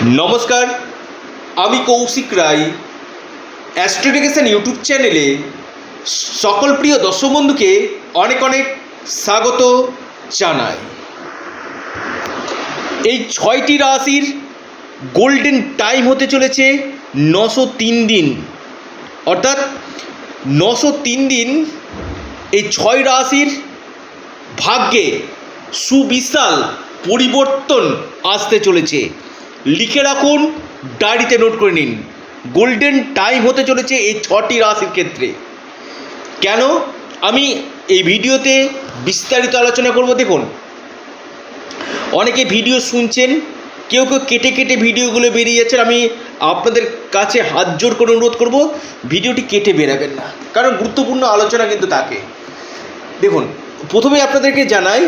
নমস্কার, আমি কৌশিক রায়। অ্যাস্ট্রোডিকেশন ইউটিউব চ্যানেলে সকল প্রিয় দর্শক বন্ধুকে অনেক অনেক স্বাগত জানাই। এই ছয়টি রাশির গোল্ডেন টাইম হতে চলেছে নশো তিন দিন। অর্থাৎ নশো তিন দিন এই ছয় রাশির ভাগ্যে সুবিশাল পরিবর্তন আসতে চলেছে। লিখে রাখুন, ডায়েরিতে নোট করে নিন। গোল্ডেন টাইম হতে চলেছে এই ছটি রাশির ক্ষেত্রে। কেন? আমি এই ভিডিওতে বিস্তারিত আলোচনা করব, দেখুন। অনেকে ভিডিও শুনছেন, কেউ কেউ কেটে কেটে ভিডিওগুলো বেরিয়ে যাচ্ছেন আমি আপনাদের কাছে হাত জোর করে অনুরোধ করব, ভিডিওটি কেটে বেরাবেন না, কারণ গুরুত্বপূর্ণ আলোচনা কিন্তু থাকে দেখুন, প্রথমে আপনাদেরকে জানাই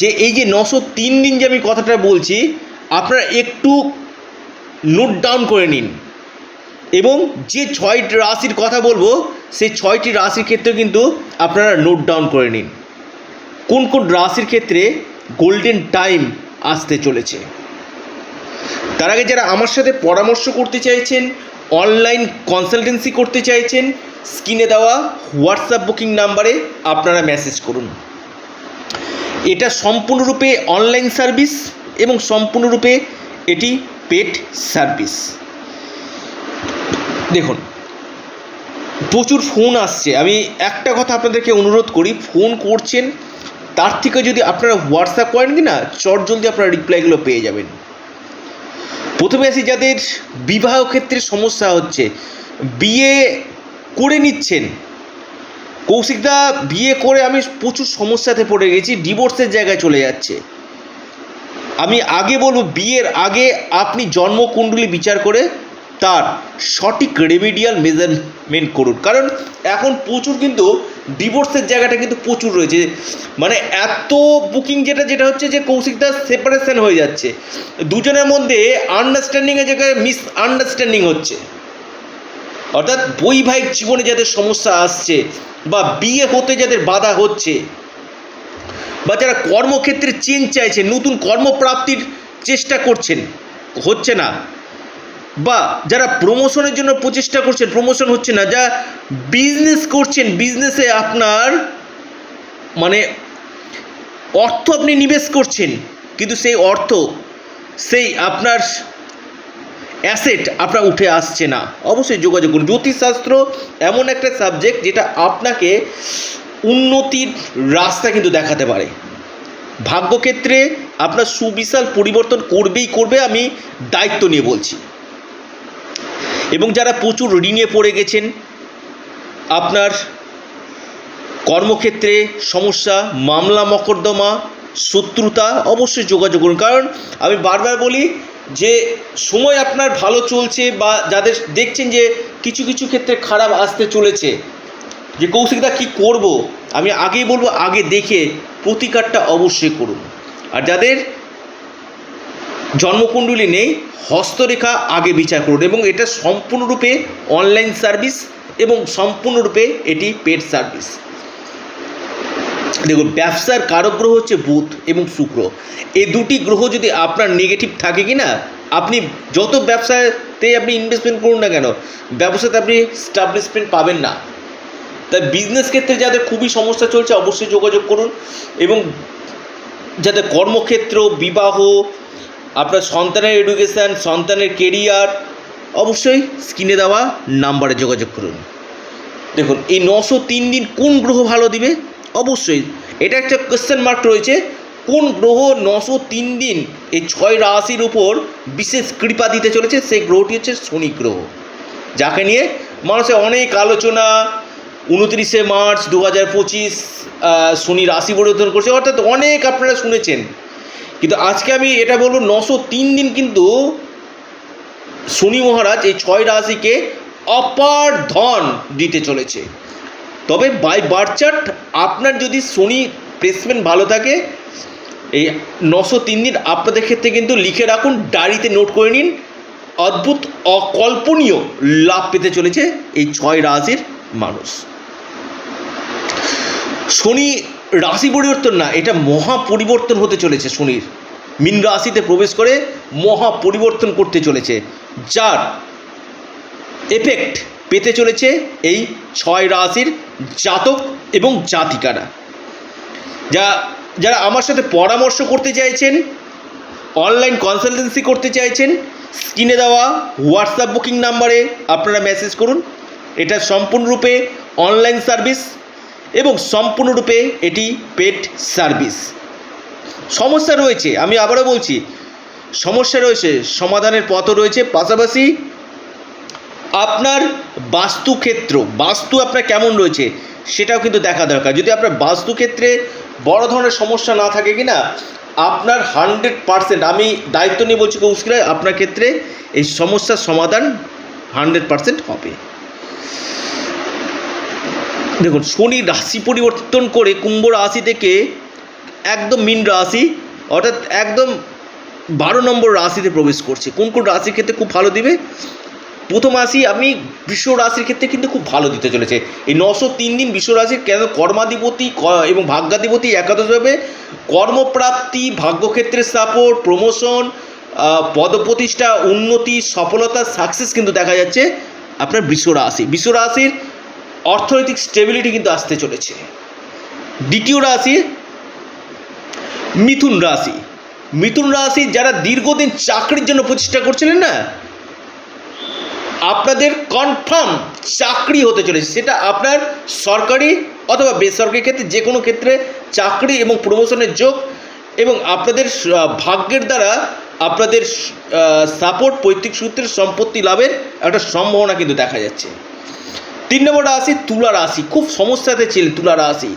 যে এই যে নশো তিন দিন যে আমি কথাটা বলছি আপনারা একটু নোট ডাউন করে নিন। এবং যে ছয়টি রাশির কথা বলব, সেই ছয়টি রাশির ক্ষেত্রে কিন্তু আপনারা নোট ডাউন করে নিন। কোন কোন রাশির ক্ষেত্রে গোল্ডেন টাইম আসতে চলেছে? তার আগে যারা আমার সাথে পরামর্শ করতে চাইছেন অনলাইন কনসালটেন্সি করতে চাইছেন স্ক্রিনে দেওয়া হোয়াটসঅ্যাপ বুকিং নাম্বারে আপনারা মেসেজ করুন। এটা সম্পূর্ণরূপে অনলাইন সার্ভিস এবং সম্পূর্ণরূপে এটি পেট সার্ভিস। দেখুন, প্রচুর ফোন আসছে। আমি একটা কথা আপনাদেরকে অনুরোধ করি, ফোন করছেন, তার থেকে যদি আপনারা হোয়াটসঅ্যাপ করেন কি না চট জলদি আপনারা রিপ্লাইগুলো পেয়ে যাবেন। প্রথমে আসি যাদের বিবাহ ক্ষেত্রে সমস্যা হচ্ছে। বিয়ে করে নিচ্ছেন। কৌশিকদা, বিয়ে করে আমি প্রচুর সমস্যাতে পড়ে গেছি, ডিভোর্সের জায়গায় চলে যাচ্ছে। আমি আগে বলব, বিয়ের আগে আপনি জন্মকুণ্ডলী বিচার করে তার সঠিক রেমিডিয়াল মেজারমেন্ট করুন। কারণ এখন প্রচুর কিন্তু ডিভোর্সের জায়গাটা কিন্তু প্রচুর রয়েছে। মানে এত বুকিং যেটা যেটা হচ্ছে যে কৌশিকদা সেপারেশন হয়ে যাচ্ছে। দুজনের মধ্যে আন্ডারস্ট্যান্ডিংয়ের জায়গায় মিস আন্ডারস্ট্যান্ডিং হচ্ছে। অর্থাৎ বৈবাহিক জীবনে যাদের সমস্যা আসছে বা বিয়ে হতে যাদের বাধা হচ্ছে বা যারা কর্মক্ষেত্রে চেঞ্জ চাইছেন নতুন কর্মপ্রাপ্তির চেষ্টা করছেন, হচ্ছে না। বা যারা প্রমোশনের জন্য প্রচেষ্টা করছেন প্রমোশন হচ্ছে না যা বিজনেস করছেন বিজনেসে আপনার মানে অর্থ আপনি নিবেশ করছেন, কিন্তু সেই অর্থ, সেই আপনার অ্যাসেট আপনার উঠে আসছে না। অবশ্যই যোগাযোগ করুন। জ্যোতিষশাস্ত্র এমন একটা সাবজেক্ট যেটা আপনাকে উন্নতির রাস্তা কিন্তু দেখাতে পারে। ভাগ্যক্ষেত্রে আপনার সুবিশাল পরিবর্তন করবেই করবে, আমি দায়িত্ব নিয়ে বলছি। এবং যারা প্রচুর ঋণে পড়ে গেছেন, আপনার কর্মক্ষেত্রে সমস্যা, মামলা, মকদ্দমা, শত্রুতা অবশ্যই যোগাযোগ করুন। কারণ আমি বারবার বলি যে, সময় আপনার ভালো চলছে বা যাদের দেখছেন যে কিছু কিছু ক্ষেত্রে খারাপ আসতে চলেছে যে কৌশিকদা কি করব, আমি আগেই বলব, আগে দেখে প্রতিকারটা অবশ্যই করুন। আর যাদের জন্মকুণ্ডলী নেই, হস্তরেখা আগে বিচার করুন এবং এটা সম্পূর্ণরূপে অনলাইন সার্ভিস এবং সম্পূর্ণরূপে এটি পেড সার্ভিস দেখুন, ব্যবসার কারক গ্রহ হচ্ছে বুধ এবং শুক্র। এই দুটি গ্রহ যদি আপনার নেগেটিভ থাকে কি না আপনি যত ব্যবসাতে আপনি ইনভেস্টমেন্ট করুন না কেন, ব্যবসাতে আপনি স্টাবলিশমেন্ট পাবেন না। তাই বিজনেস ক্ষেত্রে যাদের খুবই সমস্যা চলছে, অবশ্যই যোগাযোগ করুন এবং যাদের কর্মক্ষেত্র, বিবাহ, আপনার সন্তানের এডুকেশান সন্তানের কেরিয়ার অবশ্যই স্ক্রিনে দেওয়া নাম্বারে যোগাযোগ করুন। দেখুন, এই নশো তিন দিন কোন গ্রহ ভালো দিবে? অবশ্যই। এটা একটা কোয়েশ্চেন মার্ক রয়েছে, কোন গ্রহ নশো তিন দিন এই ছয় রাশির উপর বিশেষ কৃপা দিতে চলেছে? সেই গ্রহটি হচ্ছে শনি গ্রহ। যাকে নিয়ে মানুষের অনেক আলোচনা উনত্রিশে মার্চ দু হাজার পঁচিশ শনি রাশি পরিবর্তন করছে। অর্থাৎ অনেক আপনারা শুনেছেন। কিন্তু আজকে আমি এটা বলব, নশো তিন দিন কিন্তু শনি মহারাজ এই ছয় রাশিকে অপার ধন দিতে চলেছে। তবে বাই বার্চার্ট আপনার যদি শনি প্লেসমেন্ট ভালো থাকে, এই নশো তিন দিন আপনাদের ক্ষেত্রে কিন্তু লিখে রাখুন ডায়েরিতে নোট করে নিন, অদ্ভুত অকল্পনীয় লাভ পেতে চলেছে এই ছয় রাশির মানুষ। শনি রাশি পরিবর্তন না, এটা মহা পরিবর্তন হতে চলেছে শনির। মীন রাশিতে প্রবেশ করে মহা পরিবর্তন করতে চলেছে। যার এফেক্ট পেতে চলেছে এই ছয় রাশির জাতক এবং জাতিকারা। যা, যারা আমার সাথে পরামর্শ করতে চাইছেন অনলাইন কনসালটেন্সি করতে চাইছেন স্ক্রিনে দেওয়া হোয়াটসঅ্যাপ বুকিং নাম্বারে আপনারা মেসেজ করুন। এটা সম্পূর্ণরূপে অনলাইন সার্ভিস এবং সম্পূর্ণরূপে এটি পেট সার্ভিস। সমস্যা রয়েছে, আমি আবারও বলছি, সমস্যা রয়েছে, সমাধানের পথও রয়েছে, পাশাপাশি আপনার বাস্তুক্ষেত্র, বাস্তু আপনার কেমন রয়েছে সেটাও কিন্তু দেখা দরকার। যদি আপনার বাস্তুক্ষেত্রে বড় ধরনের সমস্যা না থাকে কি না আপনার হান্ড্রেড পারসেন্ট, আমি দায়িত্ব নিয়ে বলছি কৌশিক আপনার ক্ষেত্রে এই সমস্যার সমাধান হান্ড্রেড পারসেন্ট হবে। দেখুন, শনি রাশি পরিবর্তন করে কুম্ভ রাশি থেকে একদম মিন রাশি, অর্থাৎ একদম বারো নম্বর রাশিতে প্রবেশ করছে। কোন কোন রাশির ক্ষেত্রে খুব ভালো দিবে? প্রথম রাশি আপনি বিশ্ব রাশির ক্ষেত্রে কিন্তু খুব ভালো দিতে চলেছে। এই নশো তিন দিন বিশ্ব রাশির কেন কর্মাধিপতি এবং ভাগ্যাধিপতি একাদশ হবে? কর্মপ্রাপ্তি ভাগ্যক্ষেত্রের সাপোর্ট, প্রমোশন পদপ্রতিষ্ঠা, উন্নতি, সফলতা, সাকসেস কিন্তু দেখা যাচ্ছে আপনার বিশ্ব রাশি। বিশ্ব রাশির অর্থনৈতিক স্টেবিলিটি কিন্তু আসতে চলেছে। দ্বিতীয় রাশি মিথুন রাশি। মিথুন রাশি যারা দীর্ঘদিন চাকরির জন্য প্রচেষ্টা করছিলেন না, আপনাদের কনফার্ম চাকরি হতে চলেছে। সেটা আপনার সরকারি অথবা বেসরকারি ক্ষেত্রে যে কোনো ক্ষেত্রে চাকরি এবং প্রমোশনের যোগ এবং আপনাদের ভাগ্যের দ্বারা আপনাদের সাপোর্ট পৈতৃক সূত্রের সম্পত্তি লাভের একটা সম্ভাবনা কিন্তু দেখা যাচ্ছে। তিন নম্বর রাশি তুলা রাশি। খুব সমস্যাতে ছিল তুলা রাশি।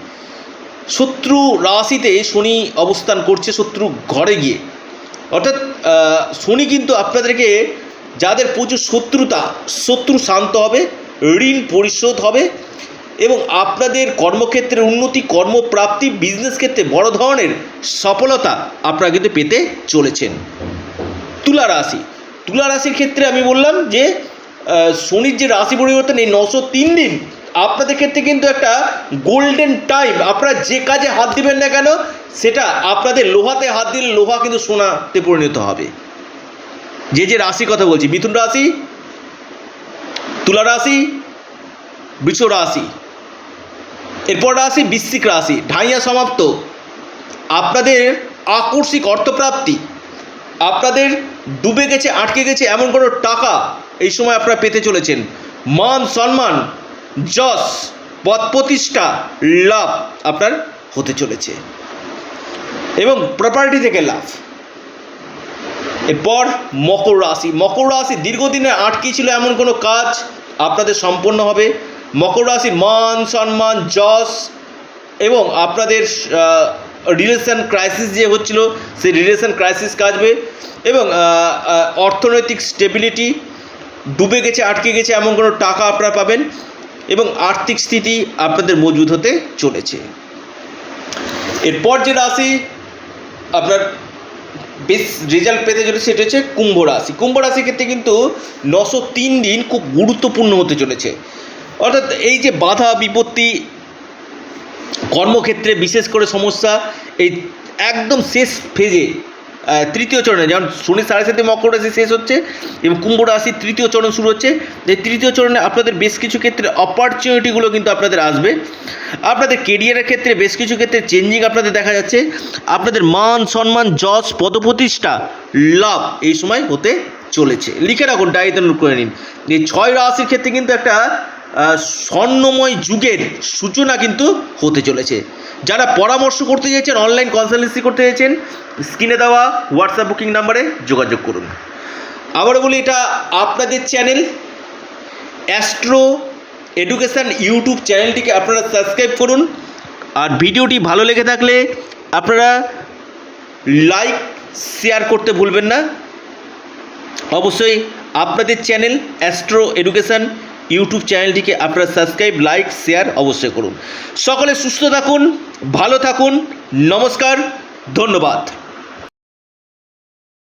শত্রু রাশিতে শনি অবস্থান করছে, শত্রু ঘরে গিয়ে। অর্থাৎ শনি কিন্তু আপনাদেরকে যাদের প্রচুর শত্রুতা, শত্রু শান্ত হবে, ঋণ পরিশোধ হবে এবং আপনাদের কর্মক্ষেত্রে উন্নতি, কর্মপ্রাপ্তি বিজনেস ক্ষেত্রে বড় ধরনের সফলতা আপনারা কিন্তু পেতে চলেছেন। তুলা রাশি। তুলা রাশির ক্ষেত্রে আমি বললাম যে শনির যে রাশি পরিবর্তন এই নশো তিন দিন, আপনাদের ক্ষেত্রে কিন্তু একটা গোল্ডেন টাইম আপনারা যে কাজে হাত দিবেন না কেন, সেটা আপনাদের লোহাতে হাত দিলে লোহা কিন্তু সোনাতে পরিণত হবে। যে যে রাশি কথা বলছি, মিথুন রাশি, তুলা রাশি, বৃষ রাশি, এরপর রাশি বৃশ্চিক রাশি, ঢাইয়া সমাপ্ত। আপনাদের আকস্মিক অর্থপ্রাপ্তি, আপনাদের ডুবে গেছে, আটকে গেছে এমন কোনো টাকা এই সময় আপনারা পেতে চলেছেন। মান সম্মান, যশ, পদ প্রতিষ্ঠা, লাভ আপনার হতে চলেছে। এবং প্রপার্টি থেকে লাভ। এরপর মকর রাশি। মকর রাশি দীর্ঘদিনে আটকে ছিল এমন কোনো কাজ আপনাদের সম্পন্ন হবে। মকর রাশির মান সম্মান, যশ এবং আপনাদের রিলেশন ক্রাইসিস যে হচ্ছিল, সেই রিলেশন ক্রাইসিস কাটবে এবং অর্থনৈতিক স্টেবিলিটি ডুবে গেছে, আটকে গেছে এমন কোনো টাকা আপনারা পাবেন এবং আর্থিক স্থিতি আপনাদের মজবুত হতে চলেছে। এরপর যে রাশি আপনার বেশ রেজাল্ট পেতে চলেছে সেটা হচ্ছে কুম্ভ রাশি। কুম্ভ রাশির ক্ষেত্রে কিন্তু নশো তিন দিন খুব গুরুত্বপূর্ণ হতে চলেছে। অর্থাৎ এই যে বাধা, বিপত্তি, কর্মক্ষেত্রে বিশেষ করে সমস্যা, এই একদম শেষ ফেজে তৃতীয় চরণে, যেমন শনি সাড়ে সাথে মকর রাশি শেষ হচ্ছে এবং কুম্ভ রাশির তৃতীয় চরণ শুরু হচ্ছে। এই তৃতীয় চরণে আপনাদের বেশ কিছু ক্ষেত্রে অপরচুনিটিগুলো কিন্তু আপনাদের আসবে। আপনাদের কেরিয়ারের ক্ষেত্রে বেশ কিছু ক্ষেত্রে চেঞ্জিং আপনাদের দেখা যাচ্ছে। আপনাদের মান, সম্মান, যশ, পদপ্রতিষ্ঠা, লাভ এই সময় হতে চলেছে। লিখে রাখুন ডায়েরিতে করে নিন। এই ছয় রাশির ক্ষেত্রে কিন্তু একটা স্বর্ণময় যুগের সূচনা কিন্তু হতে চলেছে। যারা পরামর্শ করতে চাইছেন অনলাইন কনসালটেন্সি করতে চাইছেন স্ক্রিনে দেওয়া হোয়াটসঅ্যাপ বুকিং নাম্বারে যোগাযোগ করুন। আবারও বলি, এটা আপনাদের চ্যানেল অ্যাস্ট্রো এডুকেশান ইউটিউব চ্যানেলটিকে আপনারা সাবস্ক্রাইব করুন। আর ভিডিওটি ভালো লেগে থাকলে আপনারা লাইক শেয়ার করতে ভুলবেন না। অবশ্যই আপনাদের চ্যানেল অ্যাস্ট্রো এডুকেশান ইউটিউব চ্যানেলটিকে আপনারা সাবস্ক্রাইব, লাইক, শেয়ার অবশ্যই করুন। সকলে সুস্থ থাকুন, ভালো থাকুন। নমস্কার, ধন্যবাদ।